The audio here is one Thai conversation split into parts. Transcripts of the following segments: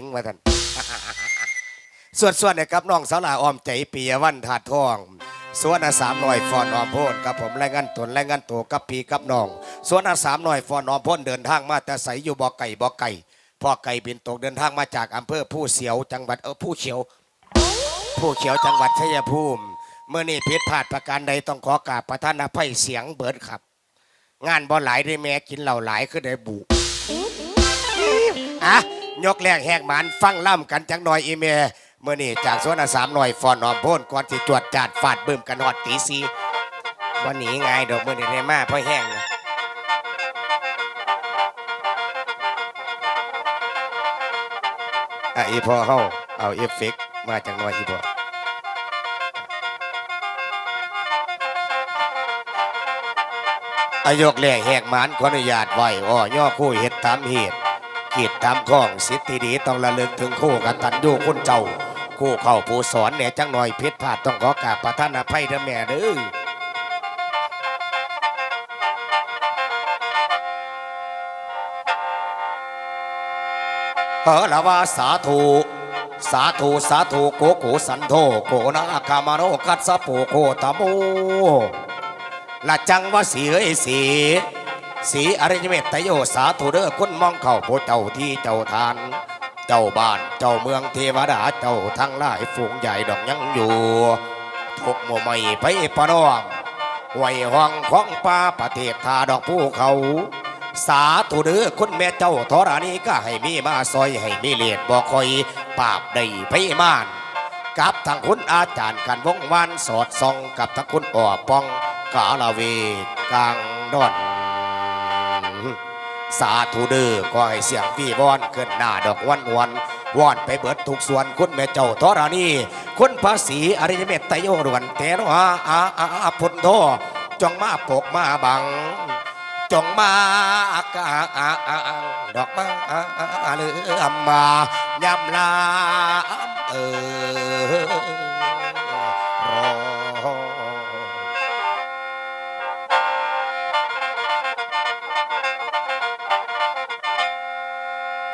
ถึงว่าท่านสวนส่วนเนี่ยครับน้องสาวลาออมใจปียวันถาดทองส่วนอาสามหน่อยฟอนออมโพนกับผมแรายงานตนรายงานตัวกับพีกับน้องส่วนอาสามหน่อยฟอนออมโพนเดินทางมาแต่ใสอยู่บ่อไก่บ่อไก่พ่อไก่บินตกเดินทางมาจากอำเภอผู้เสียวจังหวัดเออผู้เขียว ผู้เขียวจังหวัดชัยภูมิ เมื่อนี่ผิดพลาดประการใดต้องขอกราบประธานอภัยเสียงเบิดครับ งานบ่หลายได้แม่กินเหล่าหลายคือได้บุอะ ยกแรกแหกหมันฟังล่ำกันจังหน่อยอีเมเมื่อนี่จากสวนอาสามหน่อยฟอนออมโพนก่อนที่จวดจาดฟาดบึ้มกันหอดตีสีวันนี้ไงดอกมื่อนี่ได้มาพราะแห้งนะอะอีพอเฮาเอาเอฟเฟกมาจากหน่อยอีพออายกแรกแหกหมันขออนุญาตไหวอ้อย่อคู่เห็ดตามเหตุ กีดตามข้องสิทธิดีต้องระลึกถึงคู่กันตันยูคุณเจ้าคู่เข้าผู้สอนเนี่ยจังหน่อยพิษพลาดต้องขอกราบประท่านอภัยเด้อแม่เด้อเออละว่าสาธุสาธุสาธุโกโกสันโธโกนาคามาโนกัสสะโปโคตะโมละจังว่าสีเอ้ยสี สีอริยเมตตโยสาธุเด้อคุณมองเข้าผู้เจ้าที่เจ้าทาน เจ้าบ้านเจ้าเมืองเทวดาเจ้าทั้งหลายฝูงใหญ่ดอกยังอยู่ทุกหมู่ไม่ไปปะน้อมไหวห้องของป่าประเทศทาดอกภูเขา สาธุเด้อคุณแม่เจ้าธรณีก็ให้มีมาซอยให้มีเลดบ่คอยปราบได้ไพมานกับทางคุณอาจารย์กันวงวันสอดส่องกับทางคุณอ่อปองกาลาเวกลางดอน สาธุเด้อก็ให้เสียงพี่บอนขึ้นหน้าดอกวันวันวอนไปเบิดทุกส่วนคุณแม่เจ้าธรณีคุณภาษีอริยเมตไตโยดวนเตโนอาอาอาอาพุนโทจงมาปกมาบัง จงมากาอาอาอาดอกมาอาอาอาเลือมมายำลาเออ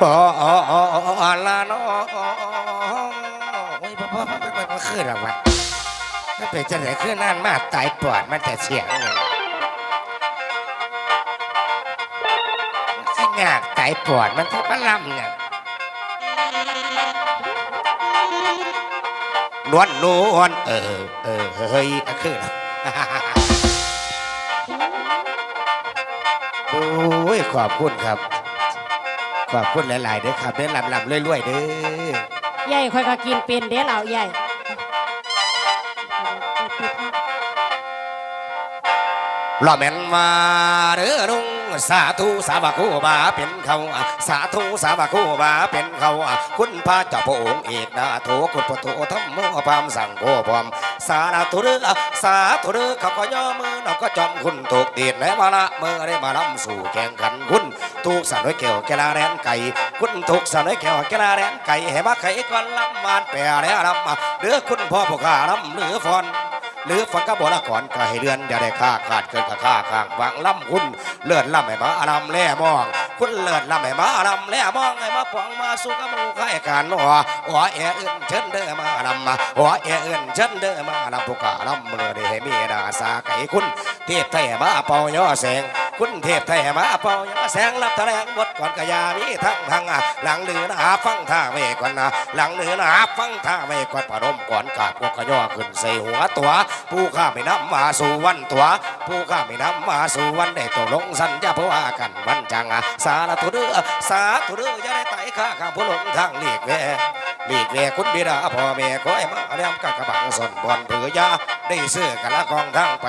ปอลาโนโอ้ยบ่บ่บ่บ่บ่ขึ้นหรอกวะมันเป็นจังไหนขึ้นนั่นมาตายปอดมันแต่เสียงเนี่ยมันสิยากตายปอดมันแทบมาล่ำเนี่ยนวลนวลเออเออเฮ้ยอะขึ้นหรอโอ้ยขอบคุณครับ ขอบคุณหลายๆเด้อครับเด้อลำลำรวยๆเด้อใหญ่ค่อยก็กินเป็นเด้เหล่าใหญ่รอแม่นมาเด้อลุง สาธุสาวกคูบาเป็นเขาสาธุสาวกคูบาเป็นเขาคุณพระเจ้าพระองค์เอกนาโถคุณพระโถธรรมโมพามสั่งโกพรมสาธุเด้อสาธุเด้อเขาก็ย่อมือเราก็จอมคุณถูกเดีดและมาละเมื่อได้มาล้ำสู่แข่งขันคุณถูกสันไว้เกี่ยวแกลาแรนไก่คุณถูกสันไว้เกี่ยวแกลาแรนไก่ให้มาไข่ก่อนลำมานแปรแล้วลำเด้อคุณพ่อผู้ข้าลำเหลือฟอน หรือฝันกับบัวละก่อนก็ให้เรือนอย่าได้ค่าขาดเกินกับค่าข้างวางล่ำคุณเลือดล่ำให้มาอารำแล่มอง คุณเลือดล่ำให้มาอารำแล่มองให้มาปองมาสู้กับมูข่การหัวหัวแออื่นเชิญเด้อมาลำหัวแออื่นเชิญเด้อมาลำผู้ขาลำมือได้ให้มีดาสาไก่คุณ เทพไทยมาเป่าย่อแสง คุณเทพไทยมาเป่าย่อแสงรับแถลงบทก่อนกะยามีทั้งทางหลังเหลือนะฟังท่าไว้ก่อนนะหลังเหลือนะฟังท่าไว้ก่อนปนมก่อนกาบกะย่อขึ้นใส่หัวตัวผู้ข้าไม่นำมาสู่วันตัวผู้ข้าไม่นำมาสู่วันได้ตกลงสัญญาเพราะว่ากันวันจังอะสาธุเด้อสาธุเด้ออย่าได้ไต่ข้าข้าผู้หลงทางหลีกแวหลีกแวคุณบิดาพ่อแม่ขอให้มาเลี้ยงกะกระบังสนบอนเผือยาได้เสื้อกันละกองทางไป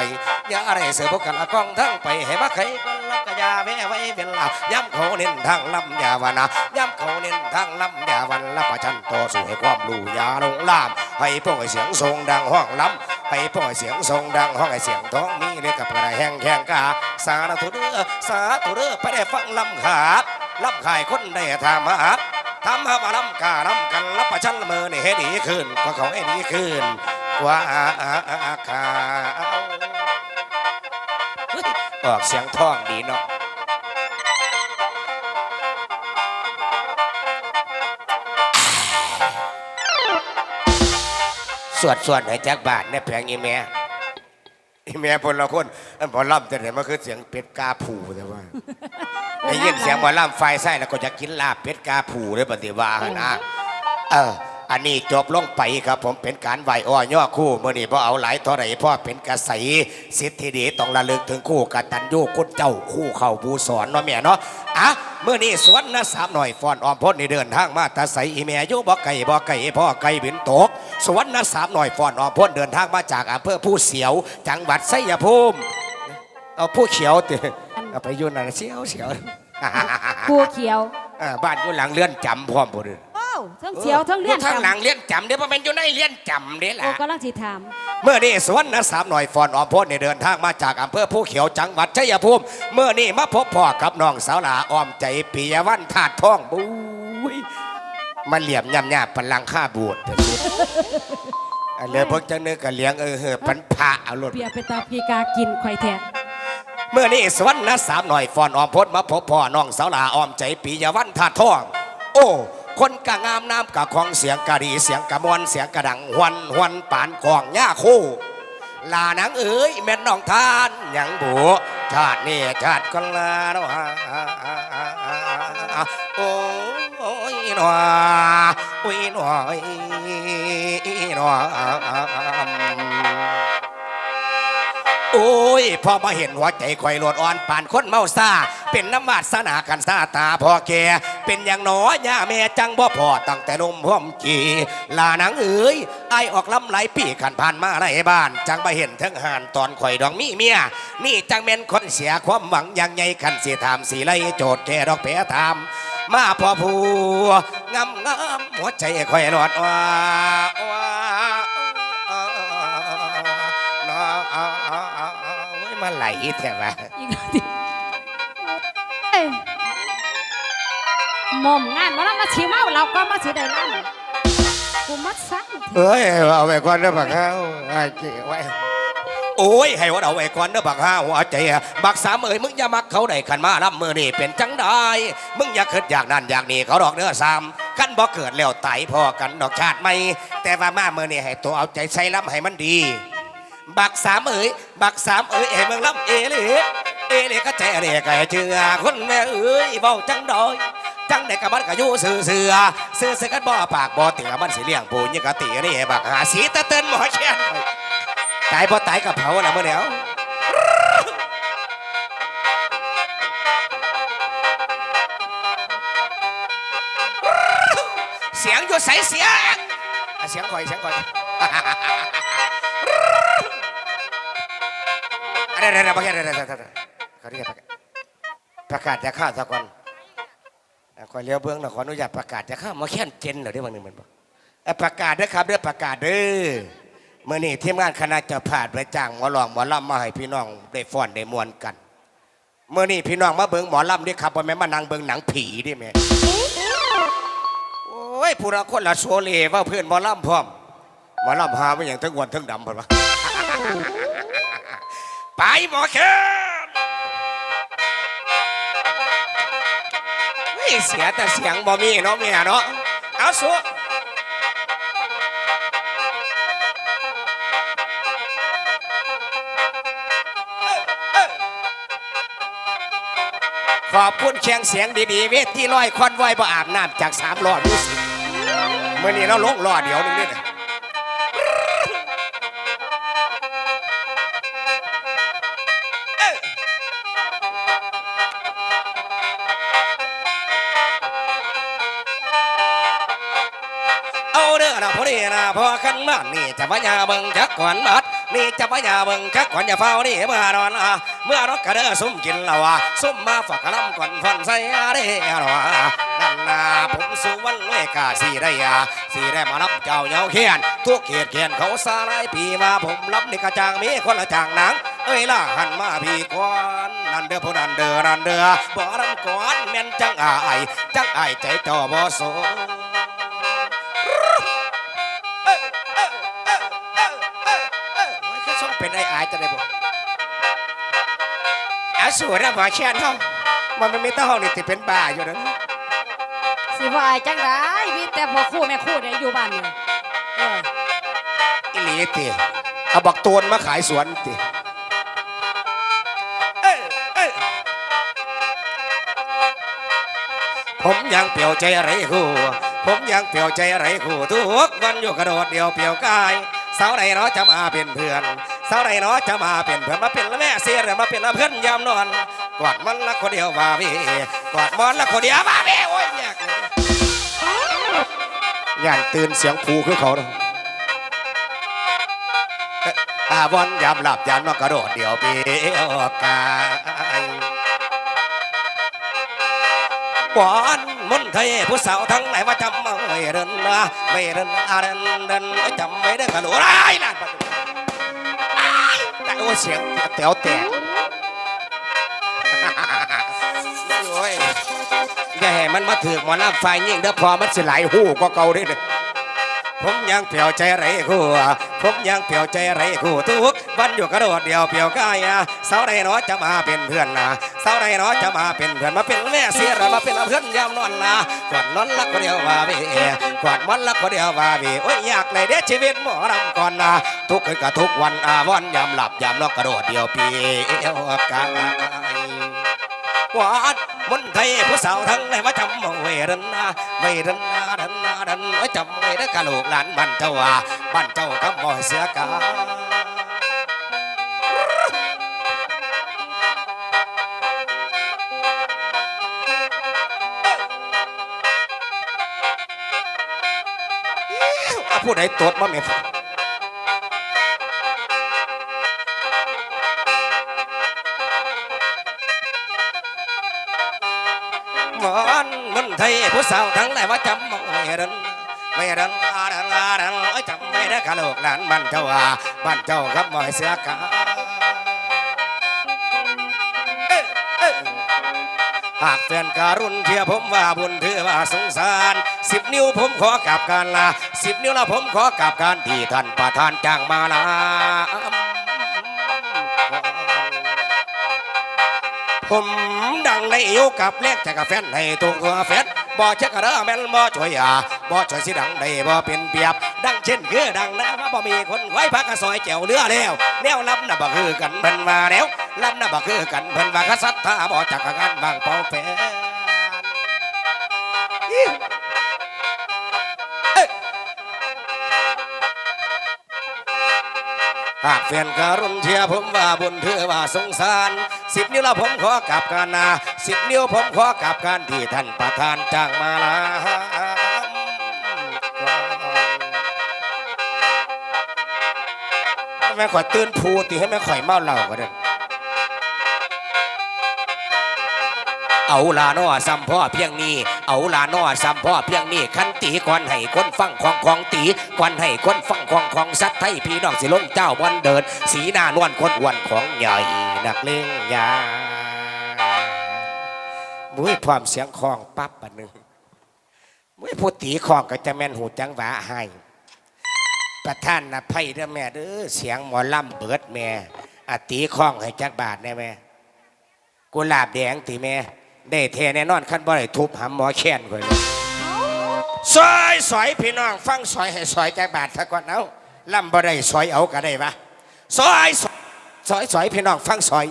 อย่าได้เสื้อพวกกันละกองทางไปให้มาไขกันละกกะยาแม่ไว้เป็นลาย้ำเขาเน้นทางลำยาวันนะย้ำเขาเน้นทางลำยาวันละประชันต่อสู่ให้ความรู้ยาลงลามให้พวกเสียงทรงดังห้องล้ำ ให้ปล่อยเสียงทรงดังห้องให้เสียงท้องมีเรียกกับกระแห้งแข้งกาสาธุเด้อสาธุเด้อไปได้ฟังลำขาดลำขายคนได้ทำมาทำมาบลำกาลำกันรับประชันมือนี่ให้ดีขึ้นกว่าเขาให้ดีขึ้นกว่าขาเฮ้ยออกเสียงท้องดีเนาะ สวดสวดให้จักบาทเนี่ยแพงอีแม่อีแม่พลละคนอันพอล่ำแต่ไหนมันคือเสียงเป็ดกาผูแต่ว่าได้ยินเสียงหมอล่ำไฟไส้แล้วก็จะกินลาบเป็ดกาผูเลยปฏิวาหนนะเอออันนี้จบลงไปครับผมเป็นการไหวอ้อย่อคู่เมื่อนี้พอเอาหลายเท่าไหร่พ่อเป็นกระใสสิทธิดีต้องระลึกถึงคู่กตัญญูคุณเจ้าคู่เข่าบูสอนเนาะแม่เนาะอะ เมื่อนี้สวนนะสามหน่อยฟอนออมพ้นนี่เดินทางมาตาใสอีแม่อยู่บ่ไก่บ่ไก่พ่อไก่บินตก สวนนะสามหน่อยฟอนออมพ้นเดินทางมาจากอำเภอผู้เสียว จังหวัดไสยภูมิเอาผู้เขียวติเอาไปอยุ่นน่ะเสียวเสียวกูเขียว เออบ้านอยู่หลังเลื่อนจำพร้อมบ่เด้อโอ้ ทั้งเสียวทั้งเลี้ยนทางหลังจำเลื่อนจำเดี๋ยวมันเป็นอยู่ในเลื่อนจำเด้โอ้ล่ะกำลังสิถาม เมื่อนี้สวนนะสามหน่อยฟอนออมพ้นในเดินทางมาจากอำเภอผู้เขียวจังหวัดชัยภูมิ เมื่อนี้มาพบพ่อกับน้องสาวหลาอ้อมใจปียวันถาดทองบุ้ยมันเหลี่ยมย่ำยาปันลังค่าบูดเถอะสุดอันเลยพวกจังนึกกะเลี้ยงเออเฮอปันพระเอารถเปียไปตาพีกากินไข่แทนเมื่อนี้สวรรค์นะสามหน่อยฟอนออมพดมาพบพ่อน้องสาวหลาออมใจปียวันทาทอง โอ้ คนกะงามน้ำกะของเสียงกะดีเสียงกะมวนเสียงกะดังหวันหวันปานของย่าคู่ลานังเอ๋ยแม่นน้องทานหยังบัวชาตินี่ชาติก็ลาเนาะโอ้ยหนอโอ้ยหนอหนอโอ้ยพอมาเห็นหัวใจคอยโลดอ่อนป่านคนเมาซาเป็นน้ำวาสนากันซาตาพ่อแก เป็นอย่างหนอย่าแม่จังบ่พอตั้งแต่นมพ่อมจีลานังเอ๋ยไอายออกลำไหลายปีขันผ่านมาไรบ้าน จังมาเห็นทั้งหานตอนข่อยดองมีเมีย นี่จังเป็นคนเสียความหวังอยังไงคันเสียถามสีไลโจทย์แกดอกแผลถามมาพอผู้งามงามๆหัวใจคอยหลอดว่าว่าเนาะเอาเอาเอาเอาเว้ยมาไหลแถวะอีกแล้วดิเอ้ย หมอมงานมาแล้วมาชิเมาเราก็มาชิได้นั่นกูมัดสั่งเอ้ยเอาไว้ก่อนเด้อบักฮาไอ้เจ๋ไว้โอ้ยให้วัดเอาไว้ก่อนเด้อบักฮาหัวใจอะบักสามเอ้ยมึงอย่ามักเขาได้ขันมาลำมือนี่เป็นจังได้มึงอย่าคิดอยากนั่นอยากนี่เขาดอกเด้อสามขันบ่เกิดแล้วไตพอกันดอกชาติไม่แต่ว่ามาเมื่อนี่ให้ตัวเอาใจใส่ลำให้มันดี บักสามเอ๋ยบักสามเอ๋ยเอ๋ยเมืองลำเอเหลเอเหลก็ใจเหลก็ให้เชื่อคนแม่เอ๋ยเบาจังดอย จังได้กับมันก็อยู่ซื่อเสือซื่อเสือกันบ่ปากบ่เตือมันสิเลี้ยงปูนี่ก็ตีนี่บักหาสีตะเตือนหมอแช่นตายบ่ตายกับเผาละเมื่อเดียวเสียงอยู่ใสเสียงเสียงคอยเสียงคอยอะไรอะไรประกาศอะไรอะไรอะไรเขาเรียกประกาศประกาศจะฆ่าสักคน คอยเลี้ยวเบื้องนะขออนุญาตประกาศจะฆ่ามาแค่นเจนเหรอเดี๋ยววันหนึ่งมันบอกประกาศด้อครับเด้อประกาศเด้อเมื่อนี้ทีมงานคณะจะผ่านไปจ้างหมอลองหมอลำมาให้พี่น้องได้ฟ้อนได้มวนกัน เมื่อนี้พี่น้องมาเบิ่งหมอลำนี่ครับว่าแม่มานั่งเบิ่งหนังผีดิแม่โอ้ยผู้ละคนละโซเลว่าเพื่อนหมอลำพร้อมหมอลำหาไม่อย่างทั้งวันทั้งดำเพิ่นวะไปหมอแคนเฮ้ ยเสียแต่เสียงบ่มีเนาะเมียเนาะเอาสู้ ขอบคุณเชียงเสียงดีๆ เวทที่ลอยคอนไว้บ่อาบน้ำจากสามล้อดูสิเมื่อนี้เราลงล้อเดี๋ยวนึงนี่นะ พอขันมานี่จะพญาเบิงจักก่อนมัดนี่จะพญาเบิงจักก่อนอย่าเฝ้านี่เมื่อนอนอะเมื่อรถกระเด้อซุ่มกินล้วะซุ่มมาฝักกะลำก่อนฟันใส่อาเด้หรอนั่นนาผมสุวรรณเวกาสีได้อะสีได้มารับเจ้าเหยาเขียนทุกเขียดเขียนเขาสาลายปีมาผมรับนี่กระจางมีคนละจางหนังเอ้ยล่ะหันมาพี่ก่อนนั่นเด้อผู้นั้นเด้อนั่นเด้อบ่รำก่อนแม่นจังอายจังอายใจจ้าบ่สน ไอ้อายจะได้บ่อาสูรนะบ่แช่นเฮามันไม่มีแตาเฮานี่ที่เป็นบ้าอยู่นั่นสิว่าอายจังได้มีแต่พอคู่แม่คู่ได้อยู่บ้านนี่เอออีลีติเอาบักโตนมาขายสวนติเอ้ยเอ้ยผมยังเปลี่ยวใจอะไรคู่ผมยังเปลี่ยวใจอะไรคู่ทุกวันอยู่กระโดดเดียวเปลี่ยวกายสาวใดเนาะจะมาเป็นเพื่อนสาวใดเนาะจะมาเป็นเพื่อนมาเป็นละแม่เสียหรือมาเป็นละเพื่อนยามนอนกอดมันละคนเดียวว่าเวกอดมันละคนเดียวว่าเวโอ้ยอยากเลยงานตื่นเสียงผูคือเขาเนาะอาวันยามหลับยามนอนกระโดดเดี่ยวเปียวกายหวนมนต์ไทยผู้สาวทั้งหลายว่าจำไม่เดินนะไม่เดินอาเดินเดินจำไม่ได้กระโดดไรล่ะ อ้เสียงแต๋วแตกโอ้ยอย่าให้มันมาถือกหมอน้ำไฟยิ่งเด้อพอมันสิไหลหูก็เก่าเด้อผมยังเปลี่ยวใจไรคู่ผมยังเปลี่ยวใจไรคู่ทุกวันอยู่กระโดดเดียวเปลี่ยวกายอะสาวใดเนาะจะมาเป็นเพื่อนนะสาวใดเนาะจะมาเป็นเพื่อนมาเป็นแม่เสียรมาเป็นเพื่อนยามนอนนะกอดนอนลักเดียวว่าเว กอดมันละคนเดียวว่าเวโอ้ยอยากเลยเด้ชีวิตหมอรำก่อนนะทุกคืนกับทุกวันอาวันยามหลับยามนอกกระโดดเดียวปีเอวกายวัดมนไทยผู้สาวทั้งหลายว่าจำเอาไว้เดินนาไว้เดินนาเดินนาเดินไว้จำไว้ได้กะโหลกหลานบ้านเจ้าว่าบ้านเจ้ากับบ่อยเสียกา ผู้ใดตรวจมาเมียหมอนมนไทยผู้สาวทั้งหลายว่าจำเอาไว้เดินไม่เดินอาเดินอาเดินไว้จำไม่ได้กะโหลกหลานบ้านเจ้าว่าบ้านเจ้ากับบ่อยเสียกาหากแฟนการุณเทียผมว่าบุญถือว่าสงสาร สิบนิ้วผมขอกลับการลา สิบนิ้วละผมขอกลับการที่ท่านประธานจ้างมาลาผมดังในเอวกับเล็กจากกาแฟนให้ตรงหัวแฟนบ่เช็คกระเด้อแม่นบ่ช่วยอะบ่ช่วยสิดังได้บ่เป็นเปียบ ดังเช่นคือดังนะว่าบ่มีคนไว้พักกระซอยแจวเรือแล้วแนวลำน่ะบ่คือกันเพิ่นว่าแล้วลำน่ะบ่คือกันเพิ่นว่ากษัตถาบ่จักกันบางเป่าแฟน หากแฟนการุณเชียผมว่าบุญเถือว่าสงสาร สิบนิ้วละผมขอกลับกันนาสิบนิ้วผมขอกลับกันที่ท่านประธานจ้างมาลาแม่ข่อยตื่นพูตีให้แม่ข่อยเมาเหล้าก็ได้ เอาลาน้อซ้ำพ่อเพียงนี้ เอาลาน้อซ้ำพ่อเพียงนี้ขันตีก่อนให้คนฟังของของตีก่อนให้คนฟังของของสัตว์ไทยพี่น้องสิลงเจ้าบอนเดิน สีหน้านวลคนอ้วนของใหญ่นักเลงยามุ้ยพร้อมเสียงคลองปั๊บอันหนึ่งมุ้ยผู้ตีคลองก็จะแม่นหูจังหวะให้ประท่านนะไพ่เด้อแม่เด้อเสียงหมอลำเบิดแม่อตีคล้องให้จักบาทแน่แม่กุหลาบแดงตีแม่ ได้เทแน่นอนขั้นบ่ได้ทุบหำหมอแค้นคนเลยซอยสอยพี่น้อง ฟังสอยให้สอยจักบาทซะก่อนเอาลำบ่ได้สอยเอาก็ได้ปะซอยสอยสอยสอยพี่น้องฟังสอย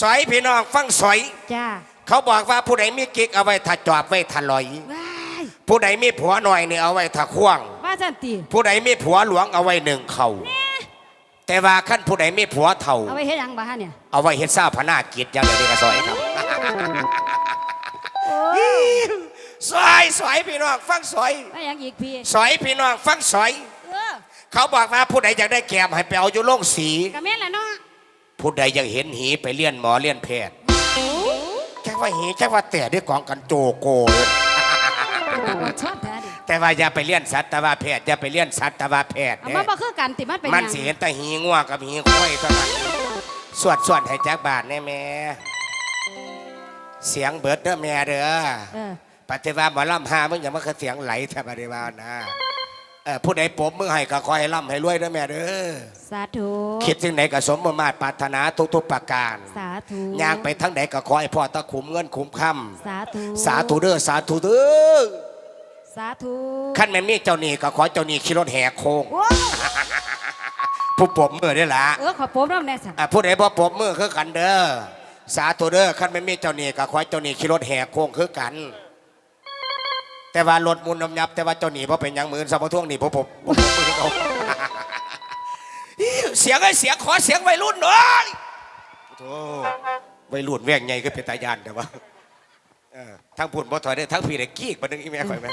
สอยพี่น้องฟังสอย จ้าเขาบอกว่าผู้ใดมีกิ๊กเอาไว้ถ้าจอบไว้ถ้าลอย ว้ายผู้ใดมีผัวหน่อยเนี่ยเอาไว้ถ้าควง ว่าจันตีผู้ใดมีผัวหลวงเอาไว้หนึ่งเขาแต่ว่าขั้นผู้ใดมีผัวเท่า เอาไว้เฮ็ดหยังบ้าเนี่ยเอาไว้เฮ็ดซ่าพนากิจอย่างเดียวนี้ก็ซอยครับ โอ้ยซอยซอยพี่น้องฟังซอยว่าหยังอีกพี่ซอยพี่น้องฟังซอย เออเขาบอกว่าผู้ใดอยากได้แกมให้ไปเอาอยู่โรงสีกะแม่นแหละเนาะผู้ใดอยากเห็นหีไปเลี้ยนหมอเลี้ยนแพทย์แค่ว่าหีแค่ว่าแต่ด้วยกองกันโจโกเลยชอบแท้ดิแต่ว่าอย่าไปเลี้ยนสัตวแพทย์อย่าไปเลี้ยนสัตวแพทย์เอาเนี่มายบ่คือกันติมันเป็นหมันยังสิเห็นแต่หีงัวกับหีควายเท่านั้นสวดสวดให้จักบาทแน่แม่ เสียงเบิดเด้อแม่เด้อเออปฏิวัติหมอลำหามึงอย่ามาคือเสียงไหลแทบปฏิวัตินะเออผู้ใดปรบมือให้ก็คอยล่ำให้รวยเด้อแม่เด้อสาธุคิดถึงไหนก็สมบูรณ์มาตรปรารถนาทุกๆประการสาธุย่างไปทั้งไหนก็ขอให้พ่อตะขุมเงินขุมคสาธุำสาธุเด้อสาธุเด้อสาธุขั้นแม่นมีเจ้าหนี้ก็ขอเจ้าหนี้ขี่รถแห่โค้งโอ้ผู้ปรบมือได้ละเออขอโป๊มน้ำแน่สันอะผู้ใดบ่ปรบมือคือกันเด้อ สาธุเด้อคันไม่มีเจ้าหนี้กับคอยเจ้าหนี้ขี่รถแห่โค้งคือกัน แต่ว่ารถมุนนำยับ แต่ว่าเจ้าหนี้เพราะเป็นหยังมือสมท่วงหนี้ผมผมผมมือเขาเสียงไอ้เสียงขอเสียงวัยรุ่นหน่อยโธ่วัยรุ่นแว่งใหญ่ก็เป็นตายานแต่ว่าเออทั้งปุ่นบ่ถอยได้ทั้งพี่ได้กี้ปะนึงอีแม่ข่อยไหม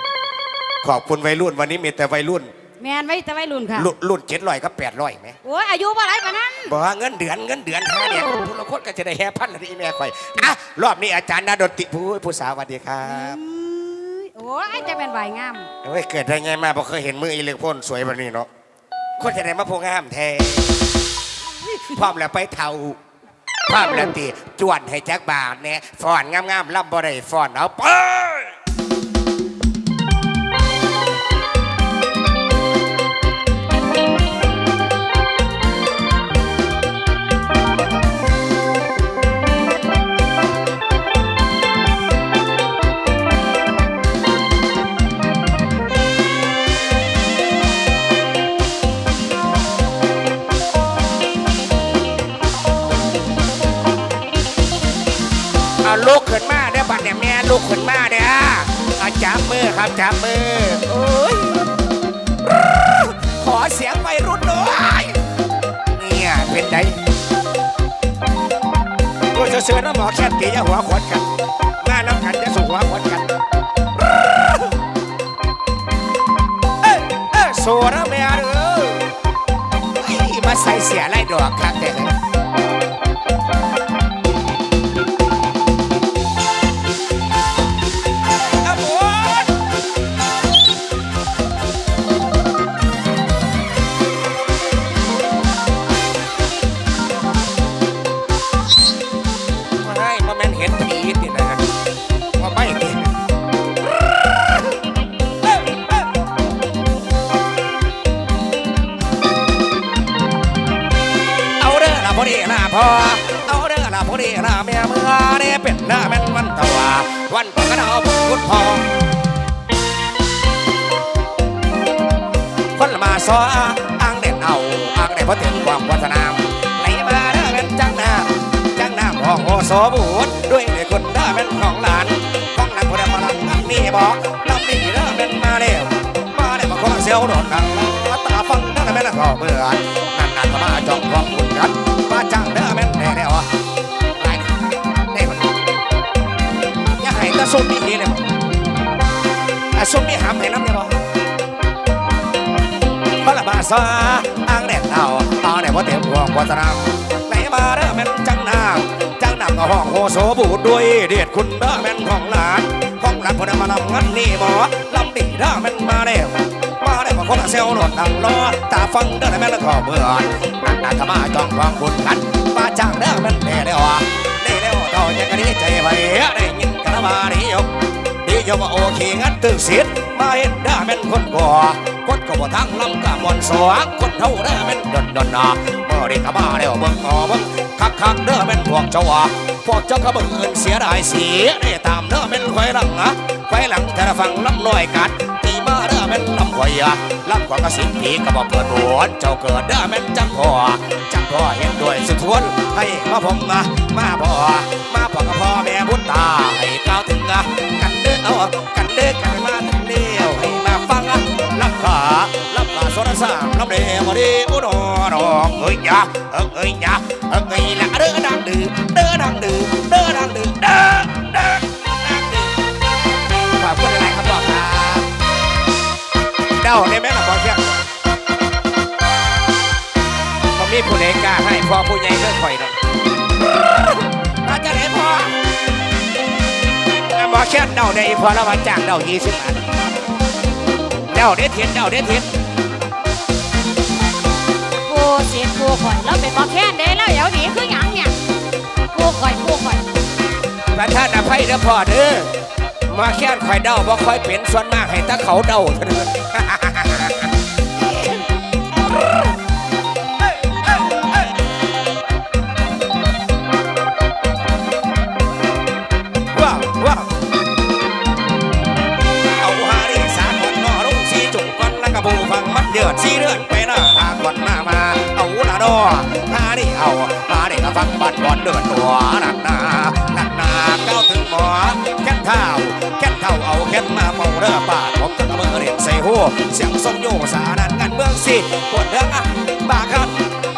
ขอบคุณวัยรุ่นวันนี้มีแต่วัยรุ่น แมนไว้แต่ไว้รุ่นค่ะรุ่นรุ่นเจ็ดร้อยกับแปดร้อยไหมโอ้ยอายุบ่ไรปานนั้นบอกว่าเงินเดือนเงินเดือนห้าเนี่ยทุกคนก็จะได้แห่พันละที่แม่ข่อยอะรอบนี้อาจารย์นาดนตรีผู้ผู้สาวสวัสดีครับอืมโอ้ยจะเป็นใบงามเฮ้ยเกิดได้ไงมาบอกเคยเห็นมืออีเล็กพ่นสวยแบบนี้เนาะคนจะได้มาพงงามแท้พร้อมแล้วไปเท่าพร้อมแล้วตีจวนให้แจ็คบาทเนี่ยฟอนงามๆล่ำบ่ได้ฟอนเอาไป บอกลำนี่เด้อเป็นมาเร็วมาเร็วมาขอเซลโดดดังตาฟังเด้แม่ละขอเบื่อนั่นนั่นก็มาจองของคุณกันมาจังเด้อแม่แน่แล้วหลายนี่มันอย่าให้ตาซุ่มอีกทีเลยอะซุ่มนี่หามให้น้ำเนี่ยบ่พละมาซาอ่างแดดเอาเอาแดดว่าเต็มห่วงวัฒนธรรมไหนมาเด้อแม่นจังนามจังนำก็ห้องโฮโซบูดด้วยเด็ดคุณเด้อแม่นของหลาน ของหลานพอได้มาลำงันนี่บ่ลำดีด้ามันมาเด้วมาได้มาคนเซลล์หนวดดังล้อตาฟังเด้อแม่และขอเบื่อนั่นน่ะถ้ามาจองความบุญกันมาจ้างเด้อมันแน่เด้อนี่เด้อต่อยังกันนี้ใจไปได้ยินกันมาดียก ดีโยว่าโอเคงั้นตึกเสียดมาเห็นได้แม่นคนก่อคนก็บ่ทั้งลำกะมวนสวงคนเท่าได้แม่นดนดนนาเมื่อได้กลับมาแล้วเบิ่งออเบิ่งคักคักเด้อแม่นพวกเจ้าอะพวกเจ้าก็เบิ่งอื่นเสียดายเสียได้ตามเด้อแม่นควายหลังอะควายหลังแต่ละฟังลำน้อยกัดตีมาเด้อแม่นลำควายอะลำกว่ากระสินผีก็บ่เปิดโบนเจ้าเกิดเด้อแม่นจังพ่อจังพ่อเห็นด้วยสุดทวนให้มาผมมามาพ่อมาพ่อกับพ่อแม่บุญตาให้ก้าวถึงอะกัน เด้อเอากันเด้อกันมาถึงเดียวให้มาฟังรับขารับขาโซนสามรับเดียวดีอุดรองเอ้ยยาเอ้ยยยาเอ้ยละเด้อดังดื้อเด้อดังดื้อเด้อดังดื้อเด้อเด้อดังดื้อขอบคุณอะไรครับบอกครับเด้าได้ไหมล่ะบอกเชียงผมมีผู้เล็กกล้าให้พอผู้ใหญ่เลิกข่อยดอก แค่เดาได้พอแล้วมาจ้างเดายี่สิบบาทเดาได้เทียนเดาได้เทียนกูเสียกูข่อยแล้วเป็นบ่แค้นเด้แล้วเดี๋ยวนี้คือหยังเนี่ยกูข่อยกูข่อยประธานอภัยเด้อพ่อเด้อมาแค่นคอยเดาบ่ค่อยเป็นส่วนมากให้แตาเขาเดาเท่านั้น เดือดสีเดือนไปน้าหาก่อนมามา เอาละดอหานี่เอาหานี่ก็ฟังบัดบอลเดือดหัวนันนานันนาเก้าถึงหมอแค่นเท้าแค่นเท้าเอาแค่นมาเมาเรือปาดผมจะกระเบือเรียนใส่หัวเสียงทรงโยสานันงานเมืองสิปวดเรื่ออะบาคัน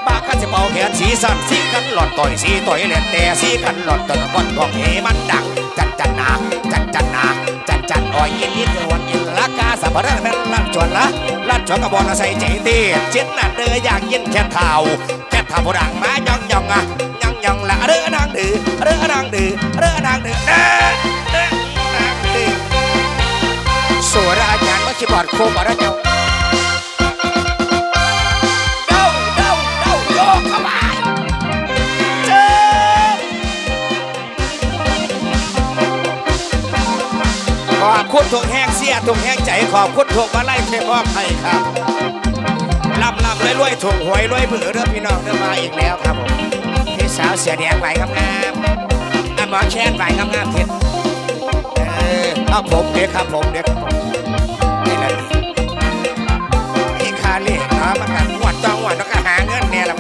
บาคันจะเป่าแขนสีสันสีกันหลอดต่อยสีต่อยเล่นแต่สีกันหลอดตะก้อนของเฮมันดังจันจันนาจันจันนา จันอ้อยยินยินจวนอินละกาสับปะรดแม่นลั่นจวนละลั่นจวนกระบอกใส่ใจตีเจ็ดนัดเดืออย่างยินแค่เท้าแค่เท้าผู้ดังมาย่องย่องอะย่องย่องละเรือนางดือเรือนางดือเรือนางดือเด้อเด้อนางดือสุราอาจารย์มาชิบอดโคบอดเจ้า คุณทุกแห้งเสียทุกแห้งใจขอบคุณทุกมาไล่เทมอบให้ครับลำลำรวยรวยถูกหวยรวยเบื่อเรื่องพี่น้องเรื่องมาอีกแล้วครับผมพี่สาวเสียแดงไหวงามงามอะหมอแช่นไหวงามงามเท็ดเออเอาผมเด็กครับผมเด็กครับผมนี่แหละดิไอ้คาเล่เนาะมันกันหวดจองหวดแล้วก็หาเงินเนี่ยละ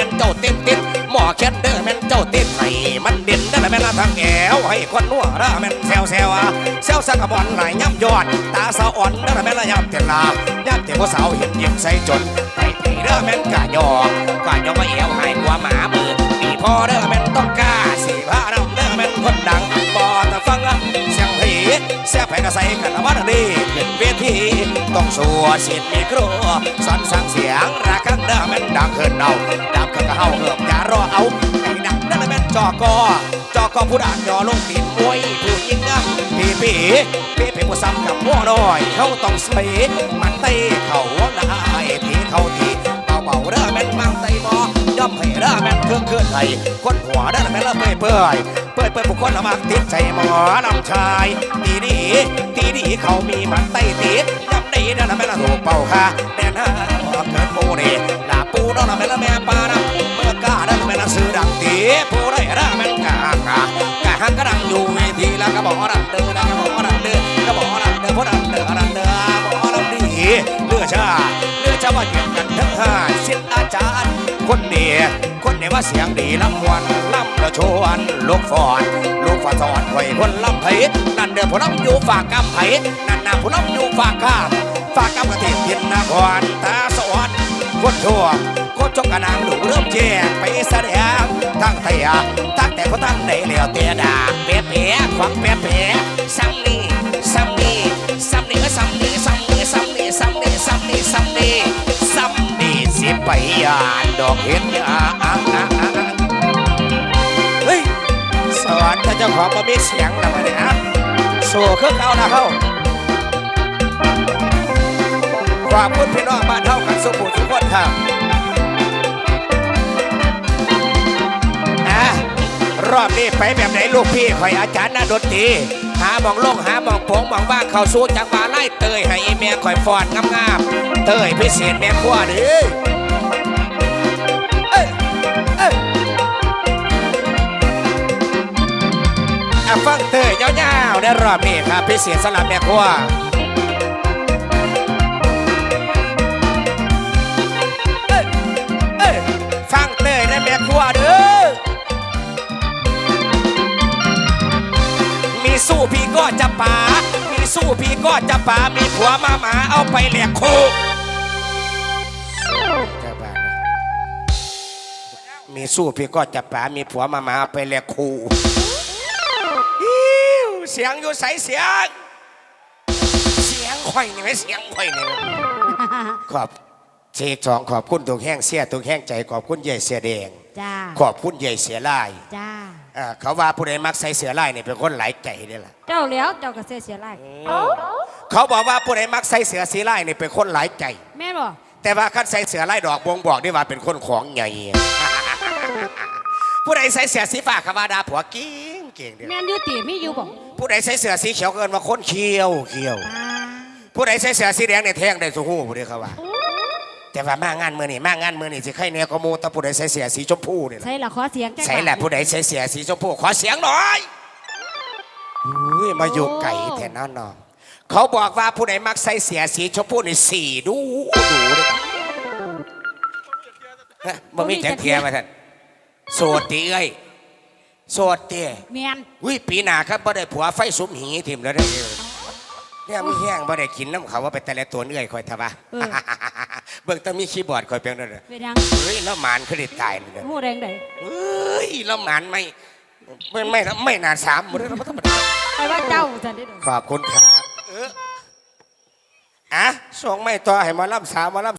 ม่นเจ้าต้นเต้นหมอแคนเด้อแม่นเจ้าต้นให้มันเด่นเด้อแม่นทางแอวให้คนนัวเด้แม่นแซวแซวอะแซวสักกะบอลไหลย่ำยอด ตาสาวอ่อนเด้อแม่นละย่ำเต้นลาย่ำเต้นผู้สาวเห็นยิ้มใส่จนไปผีเด้อแม่นกะยอกกะยอกมาเอวให้กว่าหมามือมีพอเด้อแม่นต้องกล้าสีผ้าดำเด้อแม่นคนดังบ่แต่ฟังอะ เสียงผีเสียงไผก็ใส่กันว่าดีขึ้นเวทีต้องสัวสิทธิ์มีครัวสอนสั่งเสียงรักกันเด้อแม่นดังขึ้นเอาดังขึ้นก็เฮาเหิมอย่ารอเอาไอ้ดังนั่นแม่นจอกอจอกอผู้ด่านยอลงดินมวยผู้ยิงอะปีปีปีปีผู้ซ้ำกับหัวน้อย เขาต้องใส่มันเตะเขาละไอ้ทีเขาที เบาเบาๆเด้อแม่นมังไตบอย่อมให้เด้อแม่นเครื่องเคลื่อนไหคนหัวเด้อแม่นละเปื่อยเปื่อยเปื่อยเปื่อยผู้คนละมักติดใจหมอลำชายตีดีตีดีเขามีมันไตติดย่ำดีเด้อแม่นละถูกเป่าค่ะแน่นฮะบอกเกิดปูนี่ลาปูเด้อแม่นละแม่ปานะเมื่อกล้าเด้อแม่นละซื้อดังตีผู้ได้เด้อแม่นกะกะกะหังกะดังอยู่เวทีแล้วก็บอกดังเด้อนะก็บอกดังเด้อก็บอกดังเด้อผู้ดังเด้อดังเด้อบอกดังดีเลือชาเลือชาว่าเกี่ยงกันทั้งห้า ว่าเสียงดีลำวันลำระชวนลูกฟอนลูกฟอนสอนไว้คนลำไผ่นั่นเดือผู้ลำอยู่ฝากกำไผ่นั่นน่ะผู้ลำอยู่ฝากข้ามฝากกำกระเทียมทินนครตาสวรรค์คนชั่วคนจกกระนางหนูเริ่มแจ้งไปแสดงทั้งเตียทั้งแต่ก็ทั้งในเหลียวเตียดาเปียเปียควักเปียเปียซ้ำนี่ซ้ำนี่ซ้ำนี่ก็ซ้ำนี่ซ้ำนี่ซ้ำนี่ซ้ำนี่ซ้ำนี่ซ้ำนี่ซ้ำนี่สิ ไปยานดอกเห็นยาเฮ้ยสวรรค์ถ้าเจ้าของมามีเสียงแล้วมาเนี่ยโซ่เครื่องเขานะเขาขอบคุณพี่น้องบ้านเท่ากันสุขุมทุกคนครับอะรอบนี้ไปแบบไหนลูกพี่คอยอาจารย์นะดนตรีหาบองลงหาบองโปงบองบ้างเข้าสู้จังหวะไล่เตยให้อีเมียคอยฟอนงามๆเตยพิเศษแม่ขั้วเด้อ อะฟังเตยยาวๆในรอบนี้ครับพิเศษสำหรับแม่ขั้วเอ้ยเอ้ยฟังเตยในแม่ขั้วเด้อมีสู้พี่ก็จะป่ามีสู้พี่ก็จะป่ามีผัวมาหมาเอาไปแหลกคู่มีสู้พี่ก็จะป่ามีผัวมาหมาเอาไปแหลกคู่ เสียงอยู่ใสเสียง เสียงข่อยนี่ไหมเสียงข่อยนี่ไหมขอบเชกสองขอบคุณตัวแห้งเสียตัวแห้งใจขอบคุณใหญ่เสียแดง จ้าขอบคุณใหญ่เสียลายจ้าอ่าเขาว่าผู้ใดมักใส่เสือลายนี่เป็นคนหลายใจนี่แหละเจ้าแล้วเจ้าก็เสียเสียไรเขาบอกว่าผู้ใดมักใส่เสือสีลายนี่เป็นคนหลายใจ แม่นบ่แต่ว่าคันใส่เสือลายดอกบงบอกได้ว่าเป็นคนของใหญ่ ผู้ใดใส่เสือสีฟ้าขาวาดาผัวเก่งเก่งเดียวแม่นอยู่ตีมีอยู่บ่ ผู้ใดใส่เสือสีเขียวเกินว่าคนเขียวเขียวอ่าผู้ใดใส่เสือสีแดงเนี่ยแทงได้สู้หูผู้ใดเขาว่าแต่ว่ามางานมือนี่มางานมือนี่สิใครเนี่ยก็มูแตะผู้ใดใส่เสียสีชมพูนี่ล่ะใช่ละขอเสียงจังใส่แหละผู้ใดใส่เสียสีชมพูขอเสียงหน่อยอุ้ยมาอยู่ไก่แทนน้อนองเขาบอกว่าผู้ใดมักใส่เสียสีชมพูนี่สี่ดูดูเลยฮะบ่มีแจังเทียมาท่านโสดตีเอ้ย โสดเตี้ยเมียนอุ้ยปีหน้าครับบ่ได้ผัวไฟสุมหีทิมแล้วได้อเนี่ยมีแห้งบ่ได้กินน้ำเขาว่าไปแต่ละตัวเนื่อยคอยทว่าเบิ่งต้องมีคีย์บอร์ดคอยเพียงนั่นน่ะเป็นยังเฮ้ยแล้วหมานคือได้ตายเลยเนี่ยหูแดงไดเฮ้ยแล้วหมานไม่ไม่ไม่ไม่นานสามหมดแล้วบ่ต้องมาไปว่าเจ้าจันได้ดูขอบคุณครับเอออะส่งไม่ต่อให้หมาล่ำสาวหมาล่ำ